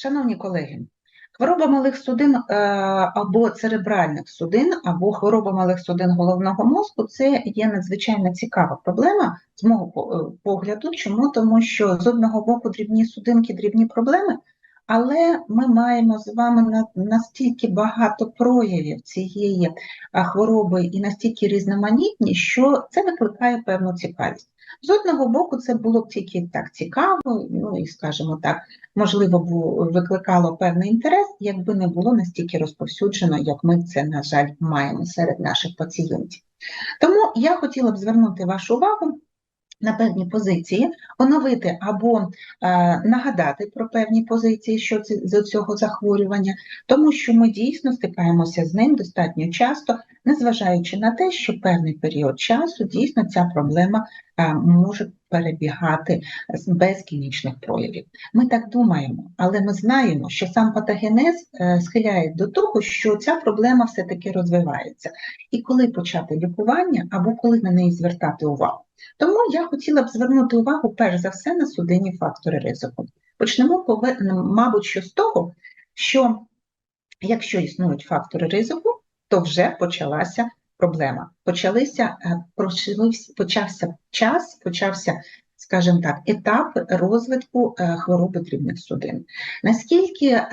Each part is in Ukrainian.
Шановні колеги, хвороба малих судин е, або церебральних судин, або хвороба малих судин головного мозку це є надзвичайно цікава проблема з мого е, погляду. Чому? Тому що з одного боку дрібні судинки, дрібні проблеми, але ми маємо з вами настільки багато проявів цієї хвороби і настільки різноманітні, що це викликає певну цікавість. З одного боку, це було б тільки так цікаво, ну і скажімо так, можливо, бу- викликало певний інтерес, якби не було настільки розповсюджено, як ми це, на жаль, маємо серед наших пацієнтів. Тому я хотіла б звернути вашу увагу на певні позиції, оновити або е, нагадати про певні позиції, що це з цього захворювання, тому що ми дійсно стикаємося з ним достатньо часто, незважаючи на те, що певний період часу дійсно ця проблема е, може перебігати без клінічних проявів. Ми так думаємо, але ми знаємо, що сам патогенез е, схиляє до того, що ця проблема все-таки розвивається. І коли почати лікування, або коли на неї звертати увагу. Тому я хотіла б звернути увагу перш за все на судинні фактори ризику. Почнемо, мабуть, що з того, що якщо існують фактори ризику, то вже почалася проблема. Почалися, е, почався час, почався, скажімо так, етап розвитку е, хвороби дрібних судин. Наскільки е,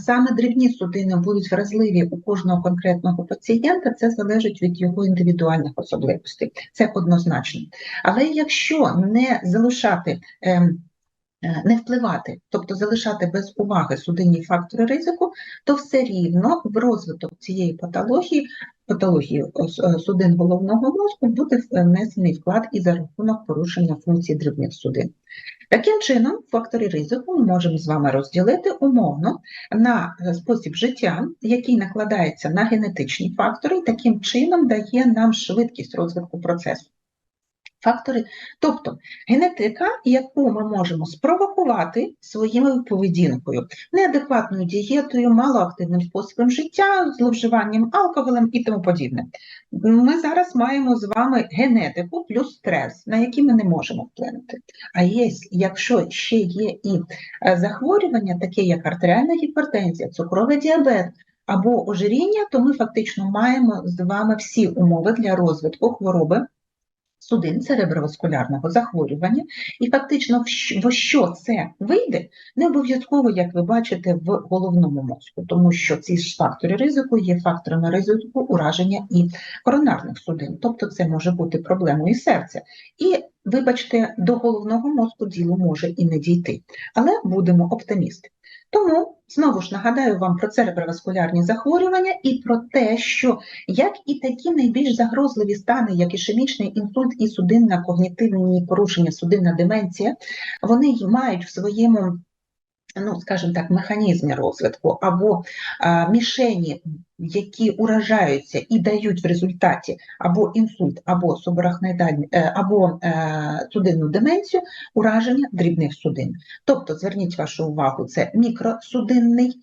саме дрібні судини будуть вразливі у кожного конкретного пацієнта, це залежить від його індивідуальних особливостей. Це однозначно. Але якщо не залишати ем, не впливати, тобто залишати без уваги судинні фактори ризику, то все рівно в розвиток цієї патології, патології е, е, судин головного мозку буде внесений вклад і за рахунок порушення функцій дрібних судин. Таким чином, фактори ризику ми можемо з вами розділити умовно на е, спосіб життя, який накладається на генетичні фактори, і таким чином дає нам швидкість розвитку процесу. Фактори, тобто генетика, яку ми можемо спровокувати своєю поведінкою, неадекватною дієтою, малоактивним способом життя, зловживанням алкоголем і тому подібне. Ми зараз маємо з вами генетику плюс стрес, на який ми не можемо вплинути. А є, якщо ще є і е, захворювання, таке як артеріальна гіпертензія, цукровий діабет або ожиріння, то ми фактично маємо з вами всі умови для розвитку хвороби судин цереброваскулярного захворювання, і фактично в що це вийде, не обов'язково, як ви бачите, в головному мозку, тому що ці ж фактори ризику є факторами ризику ураження і коронарних судин, тобто це може бути проблемою серця. І, вибачте, до головного мозку діло може і не дійти, але будемо оптимісти. Тому знову ж нагадаю вам про цереброваскулярні захворювання і про те, що як і такі найбільш загрозливі стани, як ішемічний інсульт і судинна когнітивні порушення, судинна деменція, вони мають в своєму, ну скажімо так, механізмі розвитку або а, мішені, які уражаються і дають в результаті або інсульт, або е, або е, судинну деменцію, ураження дрібних судин. Тобто, зверніть вашу увагу, це мікросудинний ний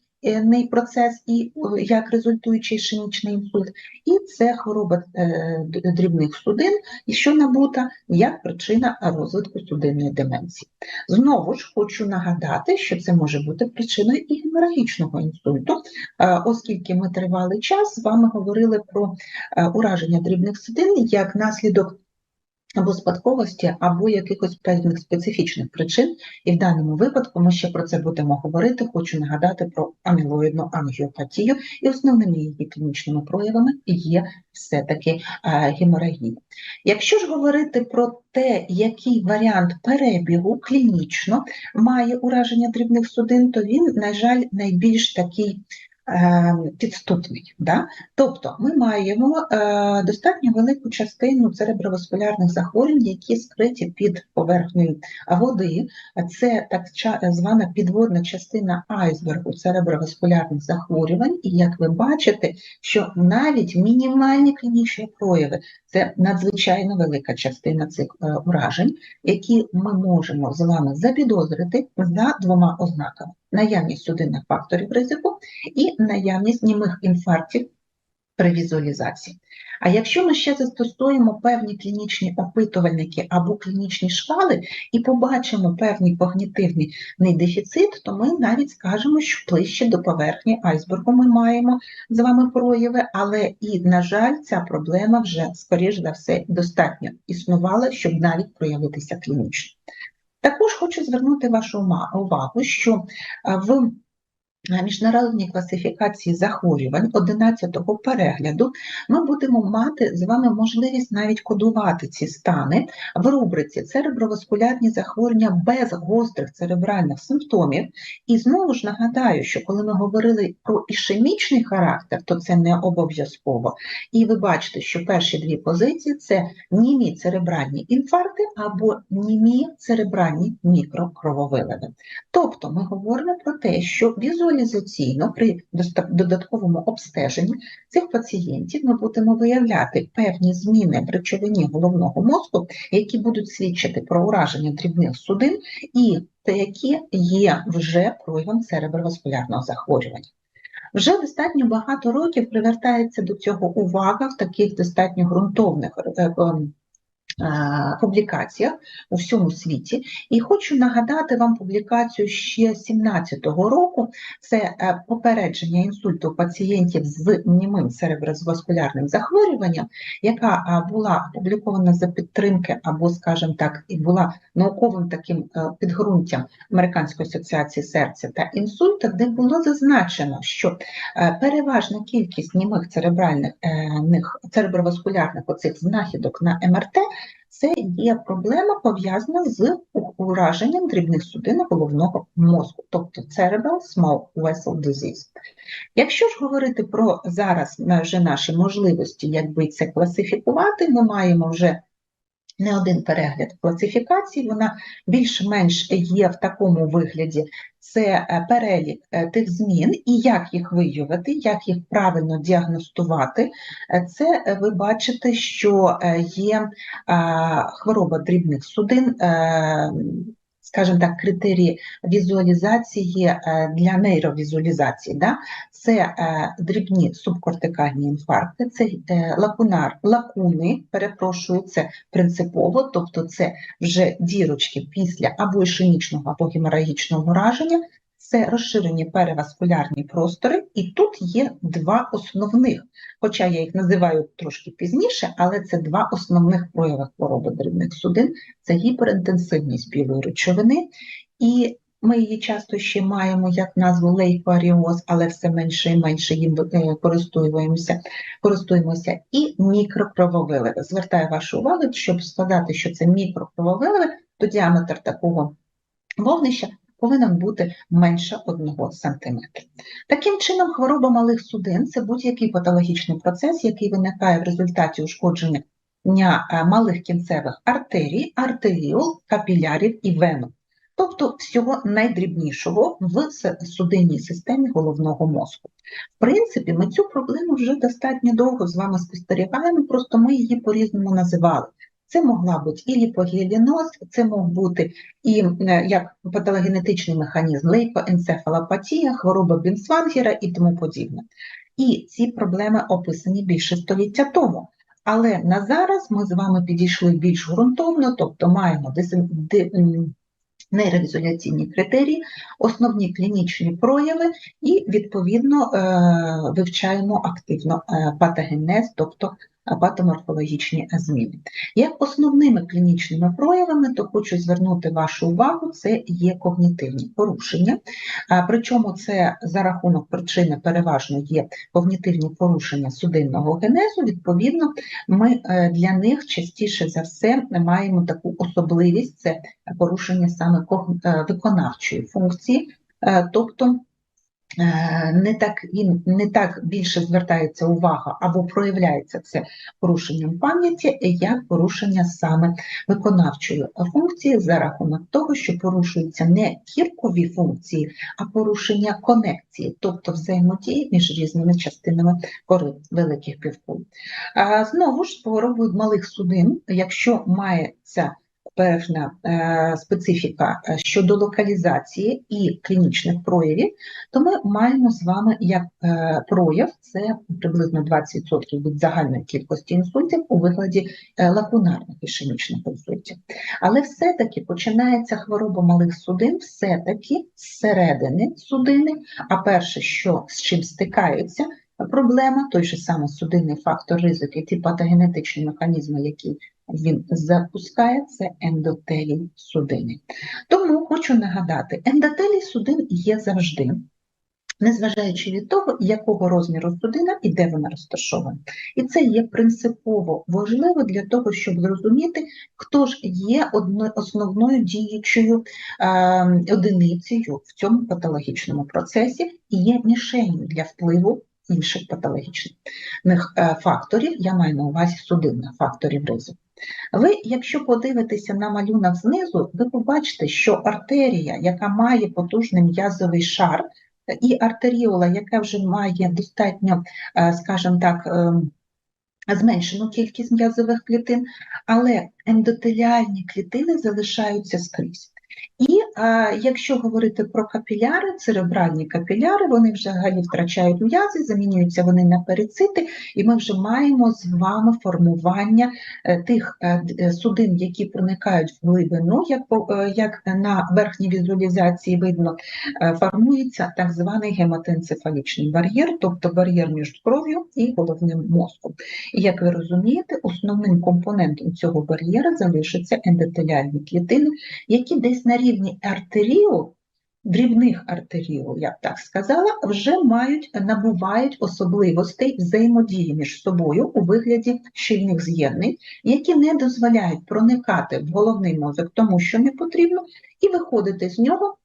процес і як результуючий ішемічний інсульт, і це хвороба е, дрібних судин, і що набута? Як причина розвитку судинної деменції. Знову ж хочу нагадати, що це може бути причиною і геморагічного інсульту, е, оскільки ми тривалий час з вами говорили про е, ураження дрібних судин як наслідок або спадковості, або якихось певних специфічних причин, і в даному випадку ми ще про це будемо говорити. Хочу нагадати про амілоїдну ангіопатію, і основними її клінічними проявами є все-таки е, геморагія. Якщо ж говорити про те, який варіант перебігу клінічно має ураження дрібних судин, то він, на жаль, найбільш такий підступний. Да? Тобто ми маємо е, достатньо велику частину цереброваскулярних захворювань, які скриті під поверхнею води. Це так звана підводна частина айсбергу цереброваскулярних захворювань. І як ви бачите, що навіть мінімальні клінічні прояви це надзвичайно велика частина цих е, уражень, які ми можемо з вами запідозрити за двома ознаками: наявність судинних факторів ризику і наявність німих інфарктів при візуалізації. А якщо ми ще застосуємо певні клінічні опитувальники або клінічні шкали і побачимо певний когнітивний дефіцит, то ми навіть скажемо, що ближче до поверхні айсбергу ми маємо з вами прояви, але і, на жаль, ця проблема вже, скоріш за все, достатньо існувала, щоб навіть проявитися клінічно. Також хочу звернути вашу увагу, що в міжнародній класифікації захворювань 11-го перегляду ми будемо мати з вами можливість навіть кодувати ці стани в рубриці цереброваскулярні захворювання без гострих церебральних симптомів. І знову ж нагадаю, що коли ми говорили про ішемічний характер, то це не обов'язково. І ви бачите, що перші дві позиції це німі церебральні інфаркти або німі церебральні мікрокрововиливи. Тобто ми говоримо про те, що візуально візуалізаційно при додатковому обстеженні цих пацієнтів ми будемо виявляти певні зміни в речовині головного мозку, які будуть свідчити про ураження дрібних судин, і які є вже проявом цереброваскулярного захворювання. Вже достатньо багато років привертається до цього увага в таких достатньо ґрунтовних е, Е, публікаціях у всьому світі. І хочу нагадати вам публікацію ще 17-го року: це е, попередження інсульту пацієнтів з німим цереброваскулярним захворюванням, яка е, була опублікована за підтримки, або, скажімо так, і була науковим таким підґрунтям Американської асоціації серця та інсульту, де було зазначено, що переважна кількість німих церебральних цереброваскулярних оцих знахідок на МРТ це є проблема пов'язана з ураженням дрібних судин головного мозку, тобто Cerebral Small Vessel Disease. Якщо ж говорити про зараз вже наші можливості, якби це класифікувати, ми маємо вже не один перегляд класифікацій, вона більш-менш є в такому вигляді. Це е, перелік е, тих змін і як їх виявити, як їх правильно діагностувати. Е, це ви бачите, що є хвороба дрібних судин скажімо так, критерії візуалізації е, для нейровізуалізації. Да? Це е, дрібні субкортикальні інфаркти, це е, лакунар, лакуни, перепрошую, це принципово, тобто це вже дірочки після або ішемічного, або геморагічного ураження, це розширені переваскулярні простори, і тут є два основних, хоча я їх називаю трошки пізніше, але це два основних прояви хвороби дрібних судин. Це гіперінтенсивність білої речовини, і ми її часто ще маємо як назву лейкоаріоз, але все менше і менше їм е, користуємося, користуємося, і мікрокрововиливи. Звертаю вашу увагу, щоб сказати, що це мікрокрововиливи, то діаметр такого вогнища повинен бути менше 1 см. Таким чином, хвороба малих судин це будь-який патологічний процес, який виникає в результаті ушкодження е, малих кінцевих артерій, артеріол, капілярів і вену. Тобто всього найдрібнішого в судинній системі головного мозку. В принципі, ми цю проблему вже достатньо довго з вами спостерігаємо, просто ми її по-різному називали. Це могла бути і ліпогіаліноз, це мог бути і е, як патологенетичний механізм лейкоенцефалопатія, хвороба Бінсвангера і тому подібне. І ці проблеми описані більше століття тому. Але на зараз ми з вами підійшли більш ґрунтовно, тобто маємо нейровізуляційні критерії, основні клінічні прояви і, відповідно, е, вивчаємо активно е, патогенез, тобто патоморфологічні зміни. Як основними клінічними проявами, то хочу звернути вашу увагу, це є когнітивні порушення, причому це за рахунок причини переважно є когнітивні порушення судинного генезу, відповідно, ми е, для них частіше за все маємо таку особливість це порушення саме е, виконавчої функції, е, тобто не так він не так більше звертається увага або проявляється це порушенням пам'яті, як порушення саме виконавчої функції за рахунок того, що порушуються не кіркові функції, а порушення конекції, тобто взаємодії між різними частинами кори великих півкуль. Знову ж з малих судин, якщо мається певна е, специфіка е, щодо локалізації і клінічних проявів, то ми маємо з вами як е, прояв, це приблизно 20% від загальної кількості інсультів у вигляді лакунарних ішемічних інсультів. Але все-таки починається хвороба малих судин, все-таки зсередини судини, а перше, що з чим стикаються, проблема, той же самий судинний фактор ризики, ті патогенетичні механізми, які він запускає, це ендотелій судини. Тому хочу нагадати, ендотелій судин є завжди, незважаючи від того, якого розміру судина і де вона розташована. І це є принципово важливо для того, щоб зрозуміти, хто ж є основною діючою е, одиницею в цьому патологічному процесі і є мішенью для впливу інших патологічних е, факторів, я маю на увазі судинних факторів ризику. Ви, якщо подивитеся на малюнок знизу, ви побачите, що артерія, яка має потужний м'язовий шар, і артеріола, яка вже має достатньо, е, скажімо так, ем, зменшену кількість м'язових клітин, але ендотеліальні клітини залишаються скрізь. І а, якщо говорити про капіляри, церебральні капіляри, вони взагалі втрачають м'язи, замінюються вони на перицити, і ми вже маємо з вами формування е, тих е, е, судин, які проникають в глибину, як, як на верхній візуалізації видно, формується так званий гематоенцефалічний бар'єр, тобто бар'єр між кров'ю і головним мозком. І як ви розумієте, основним компонентом цього бар'єра залишаться ендотеліальні клітини, які десь на рівні артеріол, дрібних артеріол, я б так сказала, вже мають, набувають особливостей взаємодії між собою у вигляді щільних з'єднань, які не дозволяють проникати в головний мозок тому, що не потрібно, і виходити з нього.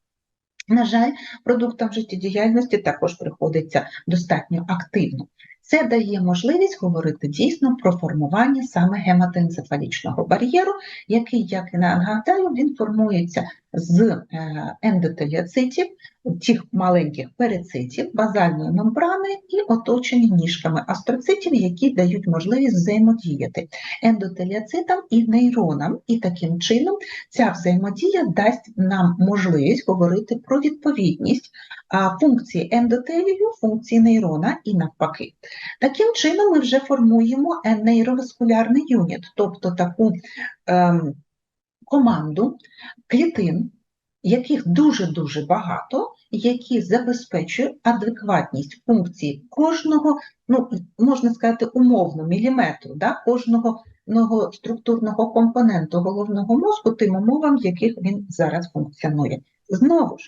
На жаль, продуктам життєдіяльності також приходиться достатньо активно. Це дає можливість говорити дійсно про формування саме гематоенцефалічного бар'єру, який, як і нагадаю, він формується з е, ендотеліоцитів, тих маленьких перицитів, базальної мембрани і оточені ніжками астроцитів, які дають можливість взаємодіяти ендотеліоцитам і нейронам. І таким чином ця взаємодія дасть нам можливість говорити про відповідність функції ендотелію, функції нейрона і навпаки. Таким чином ми вже формуємо нейроваскулярний юніт, тобто таку ем, команду клітин, яких дуже-дуже багато, які забезпечують адекватність функції кожного, ну, можна сказати, умовно, міліметру, да, кожного ного структурного компоненту головного мозку тим умовам, в яких він зараз функціонує. Знову ж,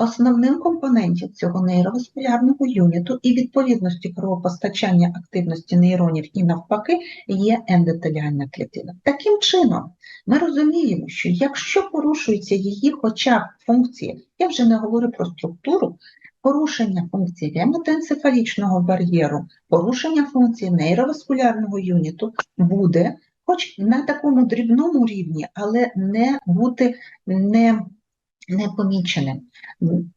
основним компонентом цього нейроваскулярного юніту і відповідності кровопостачання активності нейронів і навпаки є ендотеліальна клітина. Таким чином, ми розуміємо, що якщо порушується її хоча б функції, я вже не говорю про структуру, порушення функції гематоенцефалічного бар'єру, порушення функції нейроваскулярного юніту буде, хоч на такому дрібному рівні, але не бути не непоміченим.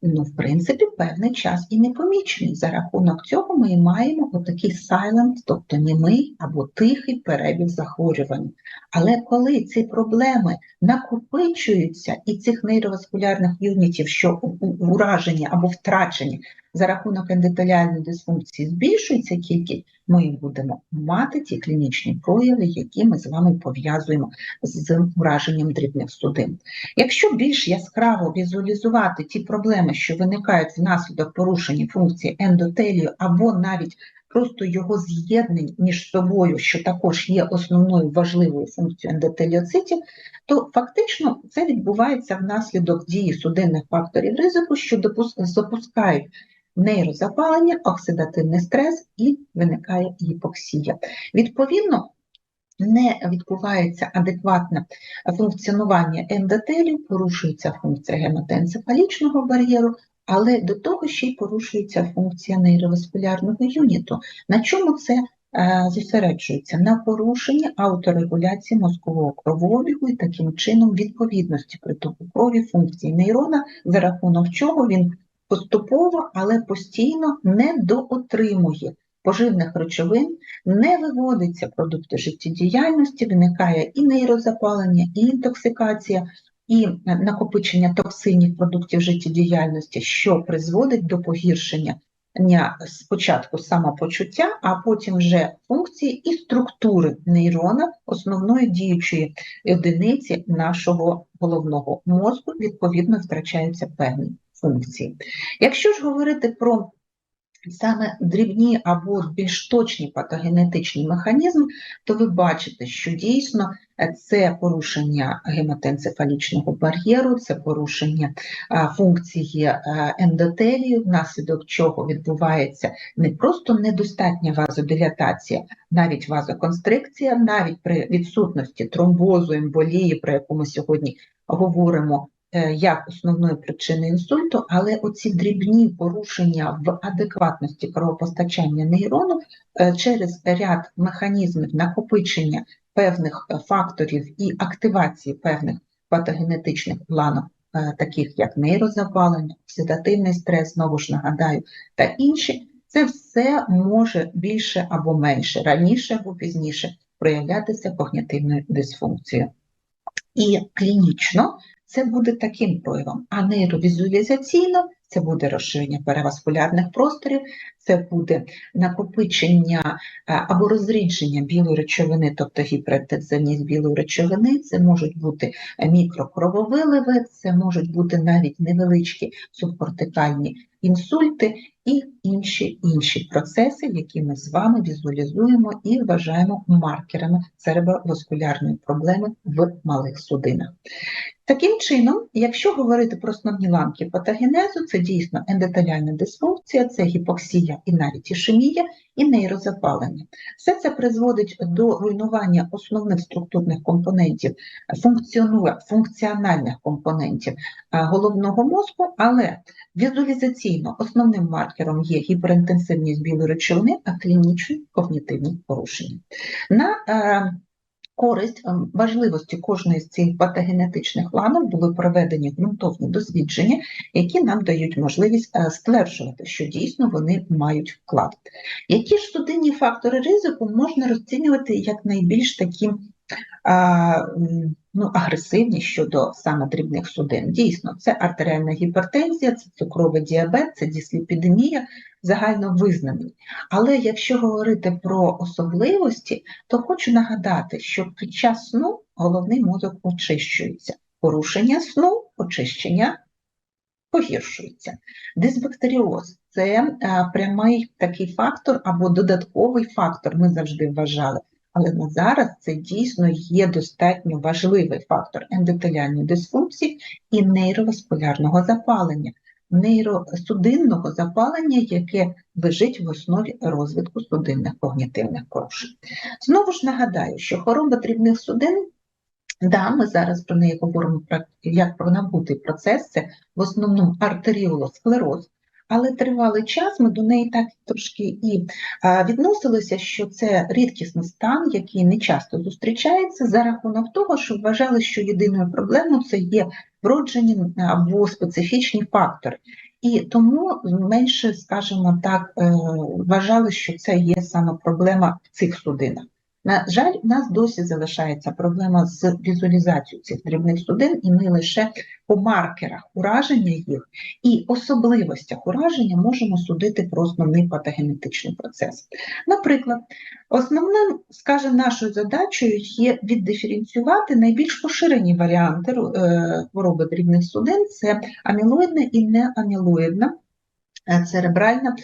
Ну, в принципі, певний час і непомічений. За рахунок цього ми маємо отакий silent, тобто німий або тихий перебіг захворювань. Але коли ці проблеми накопичуються і цих нейроваскулярних юнітів, що уражені або втрачені за рахунок ендотеліальної дисфункції збільшується кількість, ми будемо мати ті клінічні прояви, які ми з вами пов'язуємо з ураженням дрібних судин. Якщо більш яскраво візуалізувати ті проблеми, що виникають внаслідок порушення функції ендотелію або навіть просто його з'єднань між собою, що також є основною важливою функцією ендотеліоцитів, то фактично це відбувається внаслідок дії судинних факторів ризику, що запускають нейрозапалення, оксидативний стрес і виникає гіпоксія. Відповідно, не відбувається адекватне функціонування ендотелію, порушується функція гематоенцефалічного бар'єру, але до того ще й порушується функція нейроваскулярного юніту. На чому це е, зосереджується? На порушенні ауторегуляції мозкового кровообігу і таким чином відповідності притоку крові функції нейрона, за рахунок чого він поступово, але постійно не доотримує поживних речовин, не виводиться продукти життєдіяльності, виникає і нейрозапалення, і інтоксикація, і накопичення токсинів продуктів життєдіяльності, що призводить до погіршення ня- спочатку самопочуття, а потім вже функції і структури нейрона, основної діючої одиниці нашого головного мозку, відповідно, втрачаються певні функції. Якщо ж говорити про саме дрібні або більш точні патогенетичні механізми, то ви бачите, що дійсно е, це порушення гематоенцефалічного бар'єру, це порушення функції е, ендотелію, внаслідок чого відбувається не просто недостатня вазодилатація, навіть вазоконстрикція, навіть при відсутності тромбозу, емболії, про яку ми сьогодні говоримо, як основної причини інсульту, але оці дрібні порушення в адекватності кровопостачання нейрону е, через ряд механізмів накопичення певних е, факторів і активації певних патогенетичних планів, е, таких як нейрозапалення, оксидативний стрес, знову ж нагадаю, та інші, це все може більше або менше, раніше або пізніше проявлятися когнітивною дисфункцією. І клінічно це буде таким проявом, а нейровізуалізаційно це буде розширення переваскулярних просторів, це буде накопичення е, або розрідження білої речовини, тобто гіперактивність білої речовини, це можуть бути мікрокрововиливи, це можуть бути навіть невеличкі субкортикальні інсульти і інші інші процеси, які ми з вами візуалізуємо і вважаємо маркерами цереброваскулярної проблеми в малих судинах. Таким чином, якщо говорити про основні ланки патогенезу, це дійсно ендотеліальна дисфункція, це гіпоксія і навіть ішемія, і нейрозапалення. Все це призводить до руйнування основних структурних компонентів, функціональних компонентів головного мозку, але візуалізаційно основним маркером є гіперінтенсивність білої речовини, а клінічні когнітивні порушення. На е, користь ем, важливості кожної з цих патогенетичних ланок були проведені ґрунтовні дослідження, які нам дають можливість е, стверджувати, що дійсно вони мають вклад. Які ж судинні фактори ризику можна розцінювати як найбільш такі ну, агресивні щодо саме дрібних судин? Дійсно, це артеріальна гіпертензія, це цукровий діабет, це дисліпідемія, загально визнаний. Але якщо говорити про особливості, то хочу нагадати, що під час сну головний мозок очищується. Порушення сну, очищення погіршується. Дисбактеріоз це е, прямий такий фактор або додатковий фактор, ми завжди вважали. Але на зараз це дійсно є достатньо важливий фактор ендотеліальної дисфункції і нейроваскулярного запалення, нейросудинного запалення, яке лежить в основі розвитку судинних когнітивних порушень. Знову ж нагадаю, що хвороба дрібних судин, да, ми зараз про неї говоримо про, як про набутий процес, це в основному артеріолосклероз, але тривалий час ми до неї так трошки і відносилися, що це рідкісний стан, який не часто зустрічається за рахунок того, що вважали, що єдиною проблемою це є вроджені або специфічні фактори. І тому менше, скажімо так, е, вважали, що це є саме проблема в цих судинах. На жаль, у нас досі залишається проблема з візуалізацією цих дрібних судин, і ми лише по маркерах ураження їх і особливостях ураження можемо судити про основний патогенетичний процес. Наприклад, основним, скажімо, нашою задачею є віддиференціювати найбільш поширені варіанти е, хвороби дрібних судин це амілоїдна і неамілоїдна е, церебральна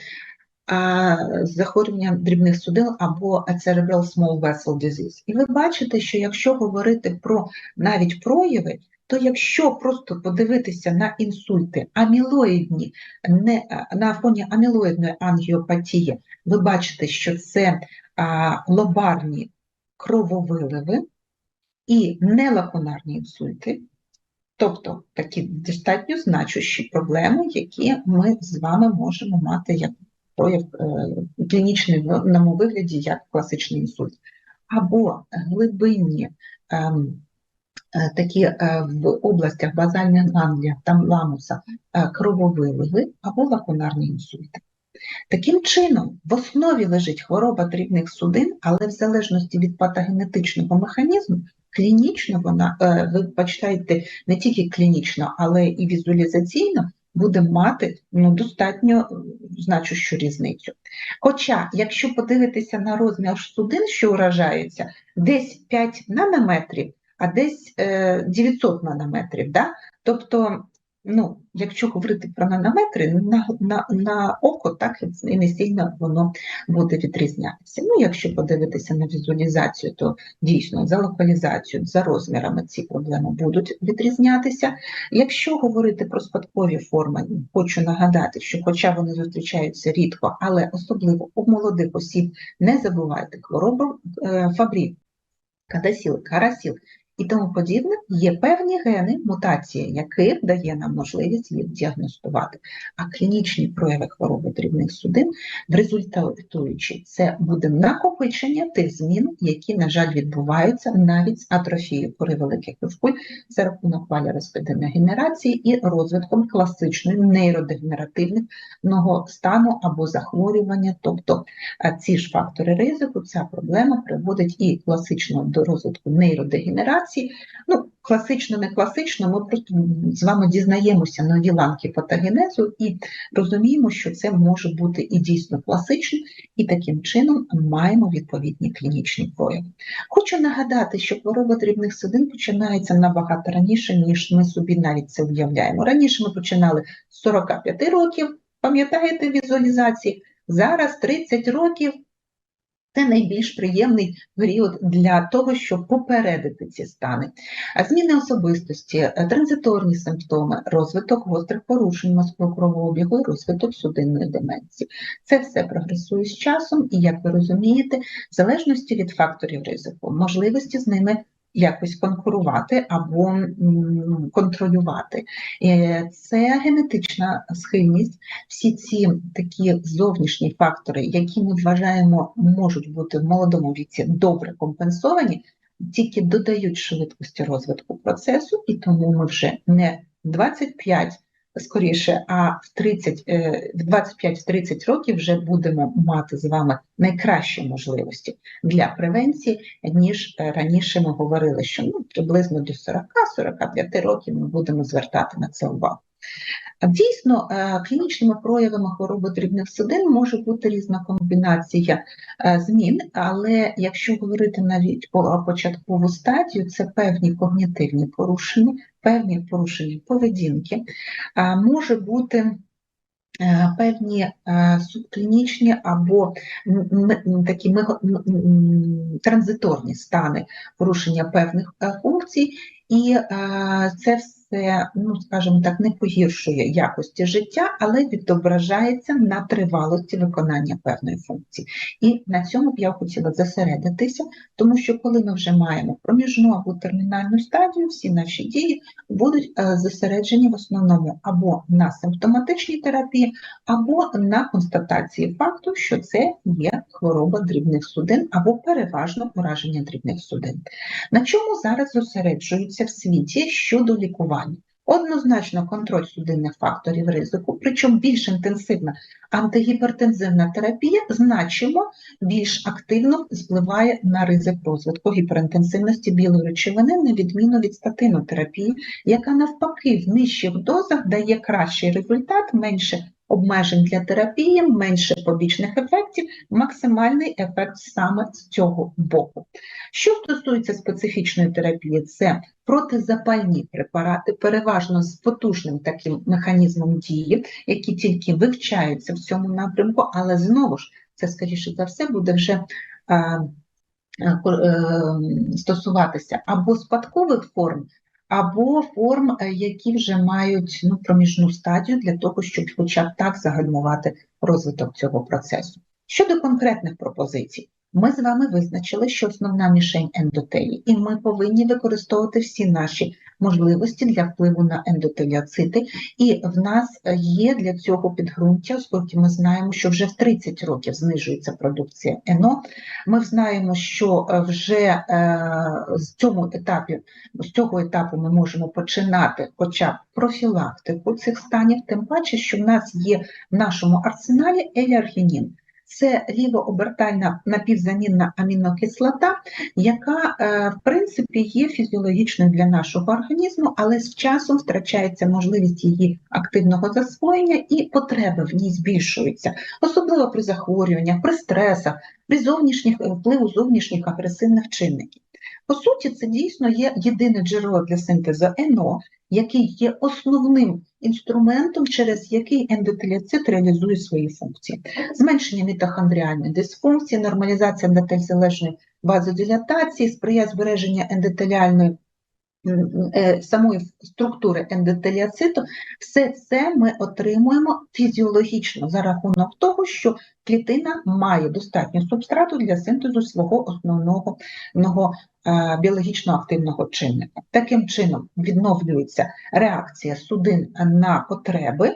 захворювання дрібних судин або cerebral small vessel disease. І ви бачите, що якщо говорити про навіть прояви, то якщо просто подивитися на інсульти амілоїдні, не, на фоні амілоїдної ангіопатії, ви бачите, що це а, лобарні крововиливи і нелаконарні інсульти, тобто такі достатньо значущі проблеми, які ми з вами можемо мати як прояв е, клінічному вигляді як класичний інсульт, або глибинні ем, е, такі е, в областях базальних ганглія, там ламуса, крововиливи або лакунарні інсульти. Таким чином, в основі лежить хвороба дрібних судин, але в залежності від патогенетичного механізму, клінічно вона, ви почитаєте не тільки клінічно, але і візуалізаційно буде мати ну, достатньо е, значущу різницю. Хоча, якщо подивитися на розмір судин, що вражаються, десь 5 нанометрів, а десь е, 900 нанометрів. Да? Тобто, ну, якщо говорити про нанометри, на, на, на око так і не сильно воно буде відрізнятися. Ну, якщо подивитися на візуалізацію, то дійсно за локалізацією, за розмірами ці проблеми будуть відрізнятися. Якщо говорити про спадкові форми, хочу нагадати, що, хоча вони зустрічаються рідко, але особливо у молодих осіб, не забувайте хвороби е, фабрів, кадасіл, карасіл і тому подібне, є певні гени, мутації яких дає нам можливість їх діагностувати. А клінічні прояви хвороби дрібних судин, в результуючи, це буде накопичення тих змін, які, на жаль, відбуваються навіть з атрофією кори великих куль за рахунок валяроспиденогенерації і розвитком класичної нейродегенеративного стану або захворювання. Тобто ці ж фактори ризику, ця проблема приводить і класично до розвитку нейродегенерації інформації. Ну, класично, не класично, ми просто з вами дізнаємося нові ланки патогенезу і розуміємо, що це може бути і дійсно класично, і таким чином маємо відповідні клінічні прояви. Хочу нагадати, що хвороба дрібних судин починається набагато раніше, ніж ми собі навіть це уявляємо. Раніше ми починали з 45 років, пам'ятаєте візуалізації, зараз 30 років. Це найбільш приємний період для того, щоб попередити ці стани. Зміни особистості, е, транзиторні симптоми, розвиток гострих порушень мозкового кровообігу, розвиток судинної деменції. Це все прогресує з часом, і, як ви розумієте, в залежності від факторів ризику, можливості з ними якось конкурувати або контролювати. Е, це генетична схильність, всі ці такі зовнішні фактори, які ми вважаємо можуть бути в молодому віці добре компенсовані, тільки додають швидкості розвитку процесу, і тому ми вже не 25 скоріше, а в 30, е, в 25-30 років вже будемо мати з вами найкращі можливості для превенції, ніж е, раніше ми говорили, що ну, приблизно до 40-45 років ми будемо звертати на це увагу. Дійсно, е, клінічними проявами хвороби дрібних судин може бути різна комбінація змін, але якщо говорити навіть про початкову стадію, це певні когнітивні порушення, певні порушення поведінки, може бути е, певні е, субклінічні або такі транзиторні стани порушення певних е, функцій, і це все це, ну скажімо так, не погіршує якості життя, але відображається на тривалості виконання певної функції. І на цьому б я хотіла зосередитися, тому що коли ми вже маємо проміжну або термінальну стадію, всі наші дії будуть е, зосереджені в основному або на симптоматичній терапії, або на констатації факту, що це є хвороба дрібних судин або переважно ураження дрібних судин. На чому зараз зосереджуються в світі щодо лікування? Лікування. Однозначно контроль судинних факторів ризику, причому більш інтенсивна антигіпертензивна терапія значимо більш активно впливає на ризик розвитку гіперінтенсивності білої речовини, на відміну від статинотерапії, яка навпаки в нижчих дозах дає кращий результат, менше обмежень для терапії, менше побічних ефектів, максимальний ефект саме з цього боку. Що стосується специфічної терапії, це протизапальні препарати, переважно з потужним таким механізмом дії, які тільки вивчаються в цьому напрямку, але знову ж це, скоріше за все, буде вже. Стосуватися або спадкових форм, або форм, е, які вже мають ну, проміжну стадію для того, щоб хоча б так загальмувати розвиток цього процесу. Щодо конкретних пропозицій, ми з вами визначили, що основна мішень ендотелі, і ми повинні використовувати всі наші можливості для впливу на ендотеліоцити, і в нас є для цього підґрунтя, оскільки ми знаємо, що вже в 30 років знижується продукція ЕНО. Ми знаємо, що е, вже е, з цьому етапі, з цього етапу ми можемо починати хоча б профілактику цих станів, тим паче, що в нас є в нашому арсеналі еліаргінін. Це лівообертальна напівзамінна амінокислота, яка, е, в принципі, є фізіологічною для нашого організму, але з часом втрачається можливість її активного засвоєння і потреби в ній збільшуються, особливо при захворюваннях, при стресах, при зовнішніх е, впливу зовнішніх агресивних чинників. По суті, це дійсно є єдине джерело для синтезу НО, який є основним інструментом, через який ендотеліоцит реалізує свої функції. Зменшення мітохондріальної дисфункції, нормалізація ендотель-залежної базодилатації, сприяє збереженню ендотеліальної самої структури ендотеліоциту, все це ми отримуємо фізіологічно за рахунок того, що клітина має достатньо субстрату для синтезу свого основного ного, е, біологічно активного чинника. Таким чином відновлюється реакція судин на потреби, е,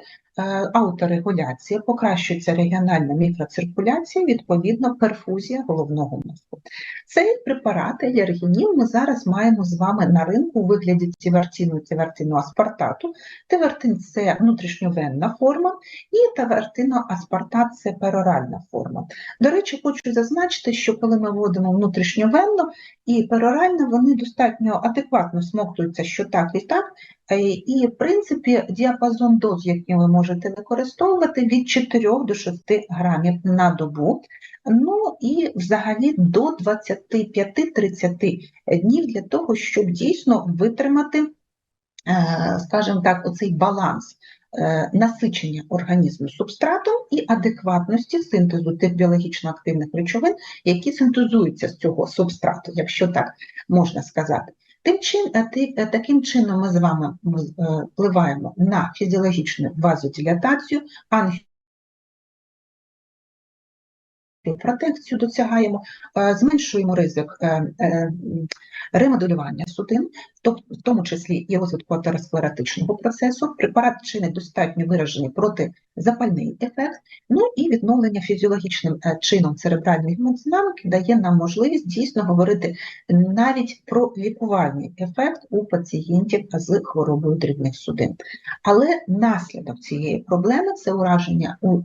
ауторегуляція, покращується регіональна мікроциркуляція, відповідно перфузія головного мозку. Цей препарат елергінів ми зараз маємо з вами на ринку у вигляді тівертину, тівертину аспартату. Тивертин це внутрішньовенна форма, і тавертиноаспартат це пероральна форма. До речі, хочу зазначити, що коли ми вводимо внутрішньовенно і перорально, вони достатньо адекватно смоктуються що так і так. Е, І, в принципі, діапазон доз, який ви можете використовувати, від 4 до 6 грамів на добу. Ну і взагалі до 25-30 днів для того, щоб дійсно витримати, е, скажімо так, оцей баланс е, насичення організму субстратом і адекватності синтезу тих біологічно активних речовин, які синтезуються з цього субстрату, якщо так можна сказати. Тим чин, е, таким чином ми з вами е, впливаємо на фізіологічну вазодилатацію, протекцію досягаємо, е, зменшуємо ризик ремоделювання судин, в тому числі і розвитку атеросклеротичного процесу. Препарат чинить достатньо виражений протизапальний ефект, ну і відновлення фізіологічним е, чином церебральної гемодинаміки дає нам можливість дійсно говорити навіть про лікувальний ефект у пацієнтів з хворобою дрібних судин. Але наслідок цієї проблеми це ураження у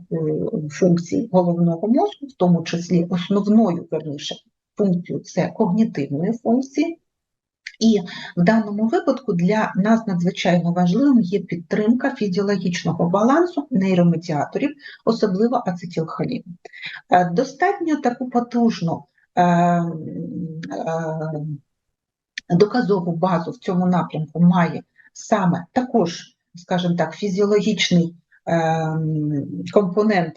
функцій головного мозку, в тому числі основною, верніше, функцією це когнітивної функції. І в даному випадку для нас надзвичайно важливим є підтримка фізіологічного балансу нейромедіаторів, особливо ацетилхоліну. Е, Достатньо таку потужну е, е, доказову базу в цьому напрямку має саме також, скажімо так, фізіологічний компонент,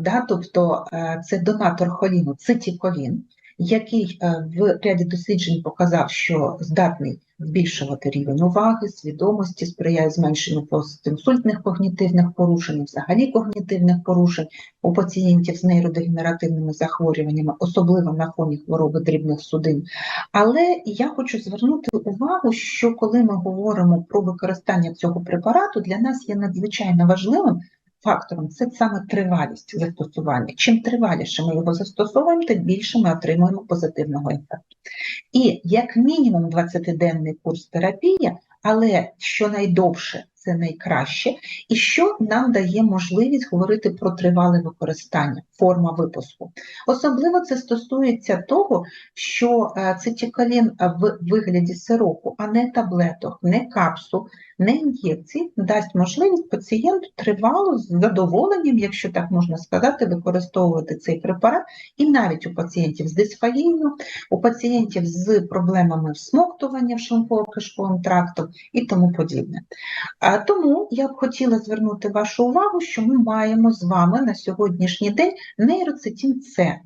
да, тобто це донатор холіну, цитіколін, який е, в ряді досліджень показав, що здатний збільшувати рівень уваги, свідомості, сприяє зменшенню постінсультних когнітивних порушень, взагалі когнітивних порушень у пацієнтів з нейродегенеративними захворюваннями, особливо на фоні хвороби дрібних судин. Але я хочу звернути увагу, що коли ми говоримо про використання цього препарату, для нас є надзвичайно важливим фактором це саме тривалість застосування. Чим триваліше ми його застосовуємо, тим більше ми отримуємо позитивного ефекту. І як мінімум 20-денний курс терапії, але що найдовше це найкраще, і що нам дає можливість говорити про тривале використання, форма випуску. Особливо це стосується того, що е, цитікалін в вигляді сиропу, а не таблеток, не капсул, не ін'єкцій, дасть можливість пацієнту тривало з задоволенням, якщо так можна сказати, використовувати цей препарат, і навіть у пацієнтів з дисфагією, у пацієнтів з проблемами всмоктування в шлунково-кишковим трактом і тому подібне. А Тому я б хотіла звернути вашу увагу, що ми маємо з вами на сьогоднішній день нейроцитін С.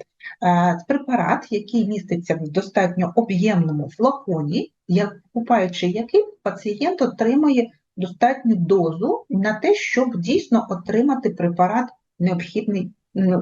Е, Препарат, який міститься в достатньо об'ємному флаконі, як купаючи який пацієнт отримає достатню дозу на те, щоб дійсно отримати препарат необхідний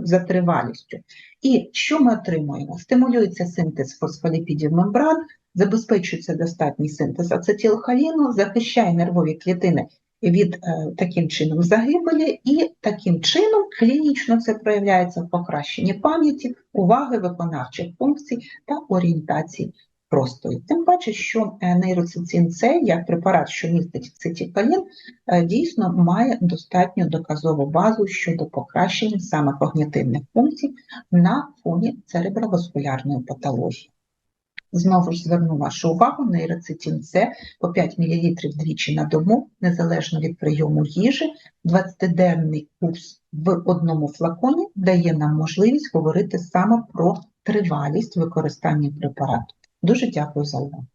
за тривалістю. І що ми отримуємо? Стимулюється синтез фосфоліпідів мембран, забезпечується достатній синтез ацетилхоліну, захищає нервові клітини від е, таким чином загибелі, і таким чином клінічно це проявляється в покращенні пам'яті, уваги, виконавчих функцій та орієнтації просторі. Тим паче, що е, нейроцицин С, як препарат, що містить цитікалін, е, дійсно має достатньо доказову базу щодо покращення саме когнітивних функцій на фоні цереброваскулярної патології. Знову ж зверну вашу увагу, нейроцитін С по 5 мл двічі на дому, незалежно від прийому їжі, 20-денний курс в одному флаконі дає нам можливість говорити саме про тривалість використання препарату. Дуже дякую за увагу.